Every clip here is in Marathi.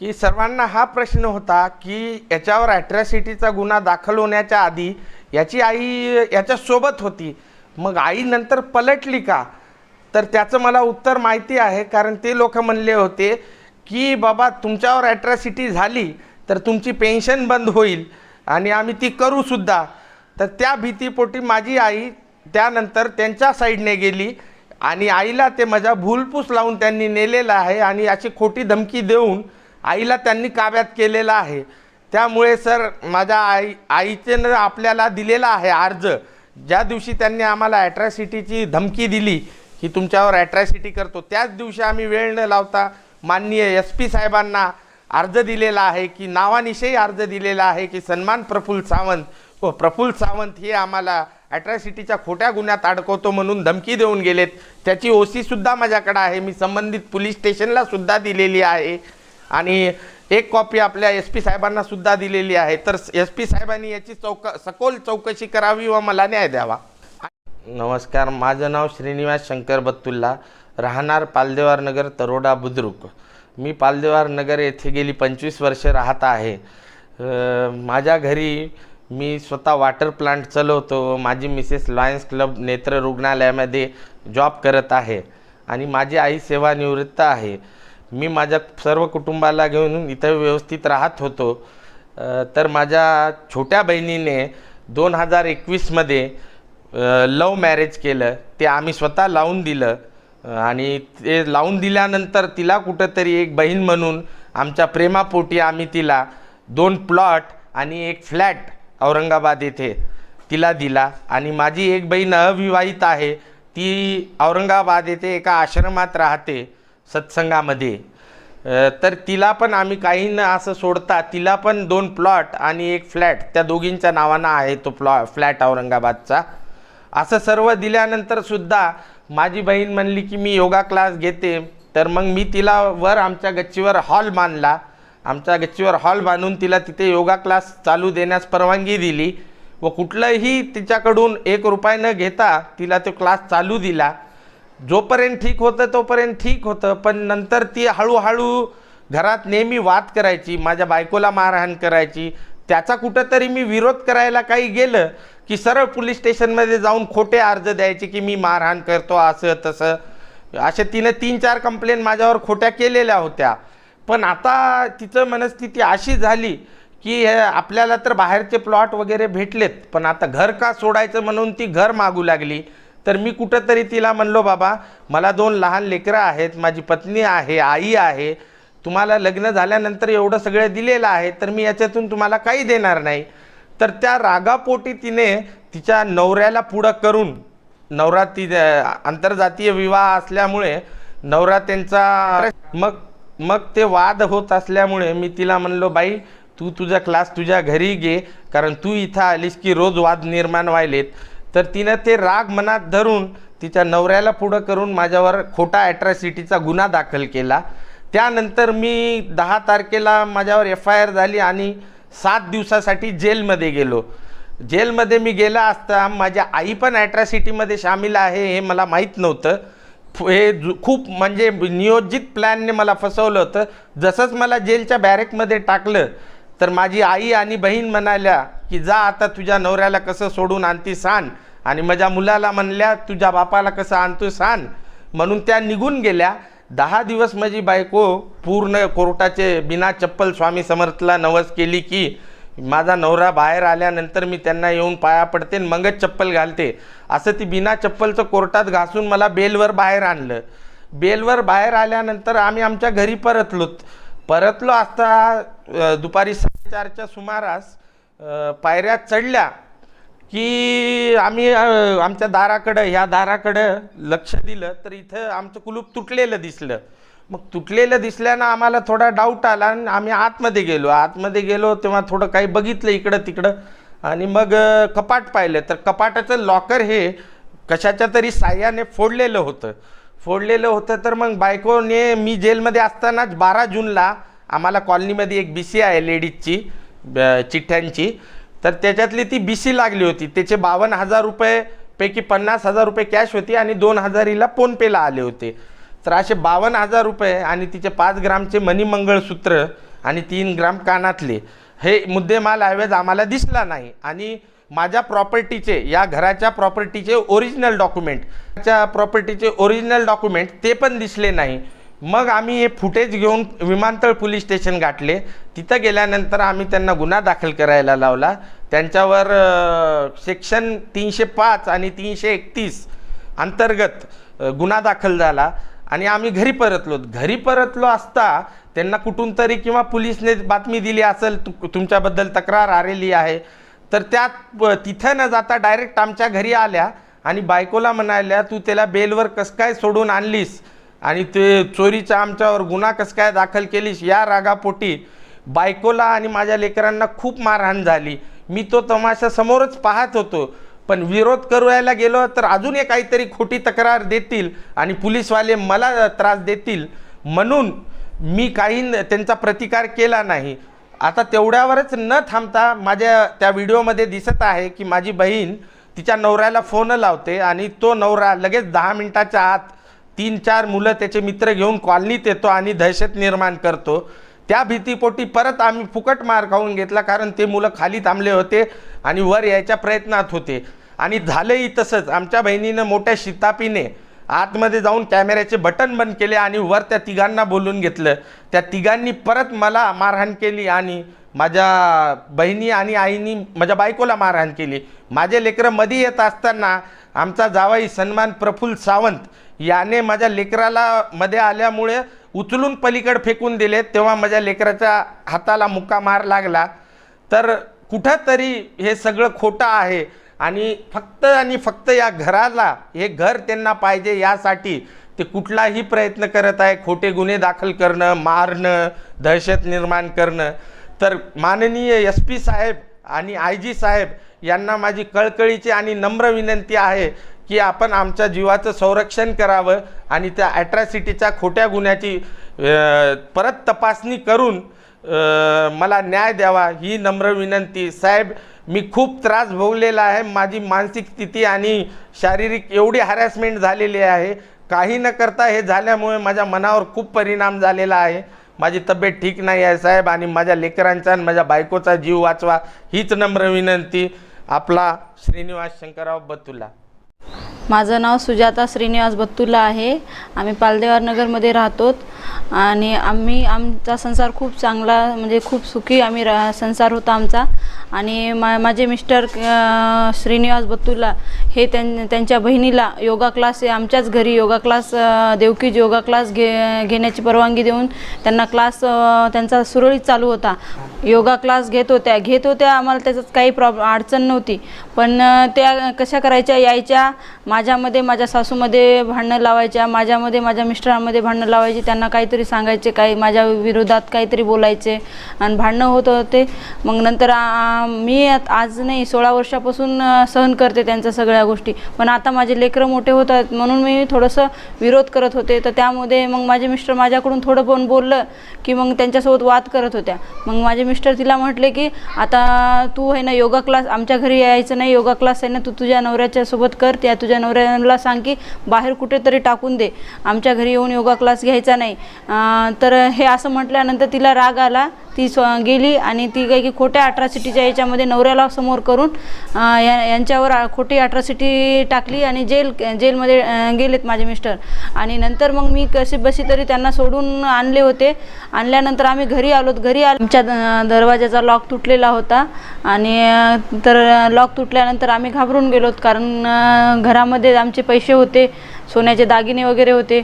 की सर्वांना हा प्रश्न होता की याच्यावर ॲट्रॅसिटीचा गुन्हा दाखल होण्याच्या आधी याची आई याच्यासोबत होती. मग आई नंतर पलटली का? तर त्याचं मला उत्तर माहिती आहे कारण ते लोक म्हणले होते की बाबा तुमच्यावर ॲट्रॅसिटी झाली तर तुमची पेन्शन बंद होईल आणि आम्ही ती करूसुद्धा तर त्या भीतीपोटी माझी आई त्यानंतर त्यांच्या साईडने गेली आणि आईला ते माझ्या भूलपूस लावून त्यांनी नेलेलं आहे आणि अशी खोटी धमकी देऊन आईला त्यांनी काब्यात केलेलं आहे. त्यामुळे सर माझ्या आई आईचे आपल्याला दिलेला आहे अर्ज. ज्या दिवशी त्यांनी आम्हाला ॲट्रॅसिटीची धमकी दिली की तुमच्यावर ॲट्रॅसिटी करतो त्याच दिवशी आम्ही वेळ न लावता माननीय एस पी साहेबांना अर्ज दिलेला आहे की नावानिषयी अर्ज दिलेला आहे की सन्मान प्रफुल्ल सावंत व प्रफुल्ल सावंत हे आम्हाला ॲट्रॅसिटीच्या खोट्या गुन्ह्यात अडकवतो म्हणून धमकी देऊन गेलेत. त्याची ओ सीसुद्धा माझ्याकडे आहे. मी संबंधित पोलीस स्टेशनलासुद्धा दिलेली आहे. आणि एक कॉपी आपल्या एस पी साहेबांना सुद्धा दिलेली आहे. तर एस पी साहेबांनी याची चौक सखोल चौकशी करावी व मला न्याय द्यावा. नमस्कार माझं नाव श्रीनिवास शंकर बत्तुल्ला राहणार पालदेवार नगर तरोडा बुद्रुक. मी पालदेवार नगर येथे गेली पंचवीस वर्ष राहत आहे. माझ्या घरी मी स्वतः वॉटर प्लांट चालवतो माझी मिसेस लॉयन्स क्लब नेत्र रुग्णालयामध्ये जॉब करत आहे. आणि माझी आई सेवानिवृत्त आहे. मी माझ्या सर्व कुटुंबाला घेऊन इथं व्यवस्थित राहत होतो. तर माझ्या छोट्या बहिणीने दोन हजार एकवीसमध्ये लव मॅरेज केलं. ते आम्ही स्वतः लावून दिलं. आणि ते लावून दिल्यानंतर तिला कुठंतरी एक बहीण म्हणून आमच्या प्रेमापोटी आम्ही तिला दोन प्लॉट आणि एक फ्लॅट औरंगाबाद येथे तिला दिला. आणि माझी एक बहीण अविवाहित आहे. ती औरंगाबाद येथे एका आश्रमात राहते. सत्संगामध्ये. तर तिला पण आम्ही काही न असं सोडता तिला पण दोन प्लॉट आणि एक फ्लॅट त्या दोघींच्या नावानं आहे तो प्लॉ फ्लॅट औरंगाबादचा. असं सर्व दिल्यानंतरसुद्धा माझी बहीण म्हणली की मी योगा क्लास घेते तर मग मी तिला वर आमच्या गच्चीवर हॉल बांधला. आमच्या गच्चीवर हॉल बांधून तिला तिथे योगा क्लास चालू देण्यास परवानगी दिली व कुठलंही तिच्याकडून एक रुपये न घेता तिला तो क्लास चालू दिला. जोपर्यंत ठीक होतं तोपर्यंत ठीक होतं. पण नंतर ती हळूहळू घरात नेहमी वाद करायची माझ्या बायकोला मारहाण करायची. त्याचा कुठंतरी मी विरोध करायला काही गेलं की सरळ पोलीस स्टेशनमध्ये जाऊन खोटे अर्ज द्यायचे की मी मारहाण करतो असं तसं. अशा तिनं तीन चार कंप्लेंट माझ्यावर खोट्या केलेल्या होत्या. पण आता तिचं मनस्थिती अशी झाली की आपल्याला तर बाहेरचे प्लॉट वगैरे भेटलेत पण आता घर का सोडायचं म्हणून ती घर मागू लागली. तर मी कुठंतरी तिला म्हणलो बाबा मला दोन लहान लेकरं आहेत माझी पत्नी आहे आई आहे तुम्हाला लग्न झाल्यानंतर एवढं सगळं दिलेलं आहे तर मी याच्यातून तुम्हाला काही देणार नाही. तर त्या रागापोटी तिने तिच्या नवऱ्याला पुढं करून नवरा ती आंतरजातीय विवाह असल्यामुळे नवरा त्यांचा मग मग ते वाद होत असल्यामुळे मी तिला म्हणलो बाई तू तुझा क्लास तुझ्या घरी घे कारण तू इथं आलीस की रोज वाद निर्माण व्हायलेत. तर तिनं ते राग मनात धरून तिच्या नवऱ्याला पुढं करून माझ्यावर खोटा ॲट्रॅसिटीचा गुन्हा दाखल केला. त्यानंतर मी दहा तारखेला माझ्यावर एफ आय आर झाली आणि सात दिवसासाठी जेलमध्ये गेलो. जेलमध्ये मी गेला असता माझ्या आई पण ॲट्रॅसिटीमध्ये सामील आहे हे मला माहीत नव्हतं. फ- हे जु- खूप म्हणजे नियोजित प्लॅनने मला फसवलं होतं. जसंच मला जेलच्या बॅरेकमध्ये टाकलं तर माझी आई आणि बहीण म्हणाल्या की जा आता तुझ्या नवऱ्याला कसं सोडून आणती सांग आणि माझ्या मुलाला म्हणल्या तुझ्या बापाला कसं आणतो सांग म्हणून त्या निघून गेल्या. दहा दिवस माझी बायको पूर्ण कोर्टाचे बिना चप्पल स्वामी समर्थला नवस केली की माझा नवरा बाहेर आल्यानंतर मी त्यांना येऊन पाया पडते आणि मगच चप्पल घालते. असं ती बिना चप्पलचं कोर्टात घासून मला बेलवर बाहेर आणलं. बेलवर बाहेर आल्यानंतर आम्ही आमच्या घरी परतलोत. परतलो असता दुपारी साडेचारच्या सुमारास पायऱ्या चढल्या की आम्ही आमच्या दाराकडं ह्या दाराकडं लक्ष दिलं तर इथं आमचं कुलूप तुटलेलं दिसलं. मग तुटलेलं दिसल्यानं आम्हाला थोडा डाऊट आला आणि आम्ही आतमध्ये गेलो. आतमध्ये गेलो तेव्हा थोडं काही बघितलं इकडं तिकडं आणि मग कपाट पाहिलं. तर कपाटाचं लॉकर हे कशाच्या तरी साह्याने फोडलेलं होतं. फोडलेलं होतं तर मग बायकोने मी जेलमध्ये असतानाच बारा जूनला आम्हाला कॉलनीमध्ये एक बी सी आहे लेडीजची ब- चिठ्ठ्यांची. तर त्याच्यातली ती बी सी लागली होती. त्याचे बावन्न हजार रुपये पैकी पन्नास हजार रुपये कॅश होती आणि दोन हजारीला फोनपेला आले होते. तर असे बावन्न हजार रुपये आणि तिचे पाच ग्रामचे मनी मंगळसूत्र आणि तीन ग्राम कानातले हे मुद्देमाल ऐवज आम्हाला दिसला नाही. आणि माझ्या प्रॉपर्टीचे या घराच्या प्रॉपर्टीचे ओरिजिनल डॉक्युमेंट त्या प्रॉपर्टीचे ओरिजिनल डॉक्युमेंट ते पण दिसले नाही. मग आम्ही हे फुटेज घेऊन विमानतळ पोलीस स्टेशन गाठले. तिथं गेल्यानंतर आम्ही त्यांना गुन्हा दाखल करायला लावला. त्यांच्यावर सेक्शन तीनशे पाच आणि तीनशे एकतीस अंतर्गत गुन्हा दाखल झाला. आणि आम्ही घरी परतलो. घरी परतलो असता त्यांना कुठून तरी किंवा पोलिसने बातमी दिली असेल तु तुमच्याबद्दल तक्रार आलेली आहे. तर त्यात तिथं न जाता डायरेक्ट आमच्या घरी आल्या आणि बायकोला म्हणाल्या तू त्याला बेलवर कसं काय सोडून आणलीस? आणि ते चोरीचा आमच्यावर गुन्हा कसं काय दाखल केलीस? या रागापोटी. बायकोला आणि माझ्या लेकरांना खूप मारहाण झाली. मी तो तमाशा समोरच पाहत होतो. पण विरोध करायला गेलो तर अजून एक काहीतरी खोटी तक्रार देतील आणि पुलिसवाले मला त्रास देतील. म्हणून मी काही त्यांचा प्रतिकार केला नाही. आता तेवढ्यावरच न थांबता माझ्या त्या व्हिडिओमध्ये दिसत आहे की माझी बहीण तिच्या नवऱ्याला फोन लावते आणि तो नवरा लगेच दहा मिनटाच्या आत तीन चार मुलं त्याचे मित्र घेऊन कॉलनीत येतो आणि दहशत निर्माण करतो. त्या भीतीपोटी परत आम्ही फुकट मार खाऊन घेतला कारण ते मुलं खाली थांबले होते आणि वर यायच्या प्रयत्नात होते. आणि झालंही तसंच. आमच्या बहिणीनं मोठ्या शितापीने आतमध्ये जाऊन कॅमेऱ्याचे बटन बंद केले आणि वर त्या तिघांना बोलून घेतलं. त्या तिघांनी परत मला मारहाण केली आणि माझ्या बहिणी आणि आईनी माझ्या बायकोला मारहाण केली. माझे लेकरं मध्ये येत असताना आमचा जावाई सन्मान प्रफुल्ल सावंत याने माझ्या लेकराला मध्ये आल्यामुळे उचलून पलीकड फेकून दिले. तेव्हा माझ्या लेकराच्या हाताला मुक्का मार लागला. तर कुठंतरी हे सगळं खोटं आहे. आणि फक्त आणि फक्त या घराला हे घर त्यांना पाहिजे यासाठी ते कुठलाही प्रयत्न करत आहे खोटे गुन्हे दाखल करणं मारणं दहशत निर्माण करणं. तर माननीय एस पी साहेब आणि आय जी साहेब यांना माझी कळकळीची आणि नम्र विनंती आहे की आपण आमच्या जीवाचं संरक्षण करावं आणि त्या ॲट्रॅसिटीच्या खोट्या गुन्ह्याची परत तपासणी करून मला न्याय द्यावा ही नम्र विनंती. साहेब मी खूप त्रास भोगलेला आहे. माझी मानसिक स्थिती आणि शारीरिक एवढी हॅरॅसमेंट झालेली आहे. काही न करता हे झाल्यामुळे माझ्या मनावर खूप परिणाम झालेला आहे. माझी तब्येत ठीक नाही आहे साहेब आणि माझ्या लेकरांचा आणि माझ्या बायकोचा जीव वाचवा हीच नम्र विनंती. आपला श्रीनिवास शंकरराव बत्तुला माझं नाव सुजाता श्रीनिवास बत्तुला आहे. आम्ही पालदेवार नगरमध्ये राहतो. आणि आम्ही आमचा संसार खूप चांगला म्हणजे खूप सुखी आम्ही रा संसार होता आमचा. आणि मा माझे मिस्टर श्रीनिवास बत्तुला हे त्यां त्यांच्या बहिणीला योगा क्लास हे आमच्याच घरी yoga class Devki's yoga class घे घेण्याची परवानगी देऊन त्यांना क्लास त्यांचा सुरळीत चालू होता. योगा क्लास घेत होत्या. घेत होत्या आम्हाला त्याच्यात काही प्रॉब अडचण नव्हती. पण त्या कशा करायच्या? यायच्या. माझ्यामध्ये माझ्या सासूमध्ये भांडणं लावायच्या. माझ्यामध्ये माझ्या मिस्टरांमध्ये भांडणं लावायची. त्यांना काहीतरी सांगायचे काही माझ्या विरोधात काहीतरी बोलायचे आणि भांडणं होत होते. मग नंतर मी आज नाही सोळा वर्षापासून सहन करते त्यांच्या सगळ्या गोष्टी. पण आता माझे लेकरं मोठे होत आहेत म्हणून मी थोडंसं विरोध करत होते. तर त्यामध्ये मग माझे मिस्टर माझ्याकडून थोडं पण बोललं की मग त्यांच्यासोबत वाद करत होत्या. मग माझे मिस्टर तिला म्हटले की आता तू आहे ना योगा क्लास आमच्या घरी यायचं नाही योगा क्लास आहे ना तू तुझ्या नवऱ्याच्या सोबत कर त्या तुझ्या नवऱ्याला सांग की बाहेर कुठेतरी टाकून दे. आमच्या घरी येऊन योगा क्लास घ्यायचा नाही. तर हे असं म्हटल्यानंतर तिला राग आला. ती स्व गेली आणि ती काही की खोट्या अट्रॉसिटीच्या याच्यामध्ये नवऱ्याला समोर करून या यांच्यावर खोटी अट्रॉसिटी टाकली आणि जेल जेलमध्ये गेलेत माझे मिस्टर. आणि नंतर मग मी कशी बशी तरी त्यांना सोडून आणले होते. आणल्यानंतर आम्ही घरी आलो घरी आलो. आमच्या द- दरवाजाचा लॉक तुटलेला होता. आणि तर लॉक तुटल्यानंतर आम्ही घाबरून गेलोत. कारण घरामध्ये आमचे पैसे होते. सोन्याचे दागिने वगैरे होते.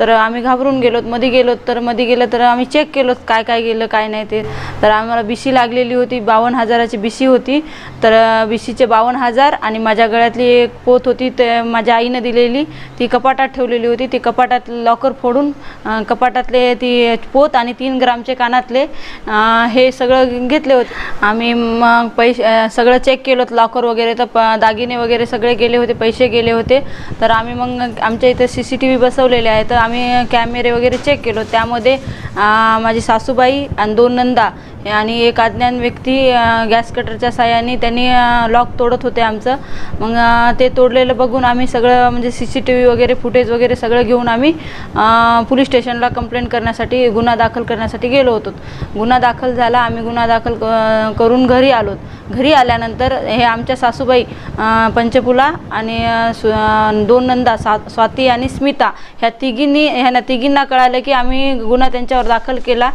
तर आम्ही घाबरून गेलोत. मध्ये गेलोत तर मध्ये गेलं तर आम्ही चेक केलोत काय काय गेलं काय नाही ते. तर आम्हाला बिशी लागलेली होती बावन्न हजाराची बिशी होती. तर बिशीचे बावन्न हजार आणि माझ्या गळ्यातली एक पोत होती ते माझ्या आईनं दिलेली. ती कपाटात ठेवलेली होती. ती कपाटात लॉकर फोडून कपाटातले ती पोत आणि तीन ग्रामचे कानातले हे सगळं घेतले होते. आम्ही मग पैसे सगळं चेक केलं लॉकर वगैरे तर प दागिने वगैरे सगळे गेले होते पैसे गेले होते. तर आम्ही मग आमच्या इथं सी सी टी व्ही बसवलेले आहे. तर आम्ही कॅमेरे वगैरे चेक केलो. त्यामध्ये माझी सासूबाई आणि दोन नंदा आणि एक अज्ञान व्यक्ती गॅस कटरच्या साह्याने त्यांनी लॉक तोडत होते आमचं. मग ते तोडलेलं बघून आम्ही सगळं म्हणजे सी सी टी व्ही वगैरे फुटेज वगैरे सगळं घेऊन आम्ही पोलीस स्टेशनला कंप्लेंट करण्यासाठी गुन्हा दाखल करण्यासाठी गेलो होतो. गुन्हा दाखल झाला आम्ही गुन्हा दाखल करून घरी आलो. घरी आल्यानंतर हे आमच्या सासूबाई पंचपुला पंचफुला आणि दोन नंदा सा स्वाती आणि स्मिता ह्या तिघींनी ह्या तिघींना कळालं की आम्ही गुन्हा त्यांच्यावर दाखल केला.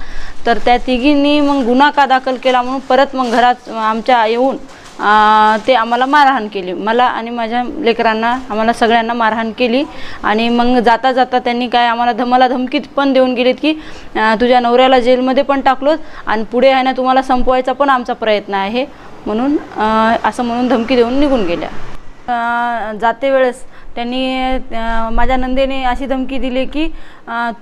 तर त्या तिघींनी मग गुन्हा का दाखल केला म्हणून परत मग घरात आमच्या येऊन ते आम्हाला मारहाण केली. मला आणि माझ्या लेकरांना आम्हाला सगळ्यांना मारहाण केली. आणि मग जाता जाता त्यांनी काय आम्हाला धमाला धमकीत पण देऊन गेलीत की तुझ्या नवऱ्याला जेलमध्ये पण टाकलोत आणि पुढे आहे ना तुम्हाला संपवायचा पण आमचा प्रयत्न आहे म्हणून असं म्हणून धमकी देऊन निघून गेल्या. जाते वेळेस त्यांनी माझ्या नंदेने अशी धमकी दिली की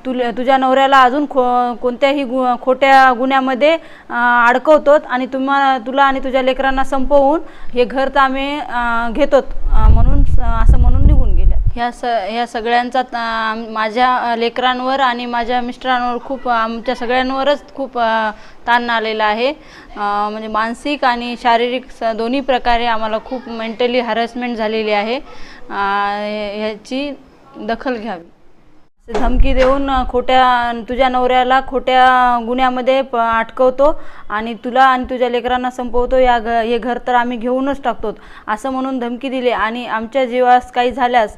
तुला तुझ्या नवऱ्याला अजून खो कोणत्याही गु खोट्या गुन्ह्यामध्ये अडकवतो अडकवतोत आणि तुम्हा तुला आणि तुझ्या लेकरांना संपवून हे घर तर आम्ही घेतोत. म्हणून असं म्हणून ह्या स ह्या सगळ्यांचा माझ्या लेकरांवर आणि माझ्या मिस्टरांवर खूप आमच्या सगळ्यांवरच खूप ताण आलेला आहे. म्हणजे मानसिक आणि शारीरिक स दोन्ही प्रकारे आम्हाला खूप मेंटली हॅरेसमेंट झालेली आहे. ह्याची दखल घ्यावी. धमकी देऊन खोट्या तुझ्या नवऱ्याला खोट्या गुन्ह्यामध्ये प अटकवतो आणि तुला आणि तुझ्या लेकरांना संपवतो. या घ हे घर तर आम्ही घेऊनच टाकतो असं म्हणून धमकी दिली आणि आमच्या जीवास काही झाल्यास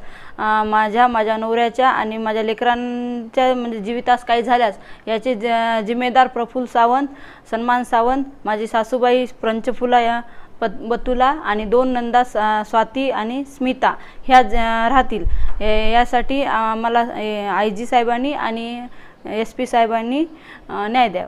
माझ्या माझ्या नवऱ्याच्या आणि माझ्या लेकरांच्या म्हणजे जीवितास काही झाल्यास याचे ज जिम्मेदार प्रफुल्ल सावंत सन्मान सावंत माझी सासूबाई पंचफुला या पत बतुला आणि दोन नंदा स्वाती आणि स्मिता ह्या ज- राहतील. यासाठी मला आय जी साहेबांनी आणि एस पी साहेबांनी न्याय द्यावा.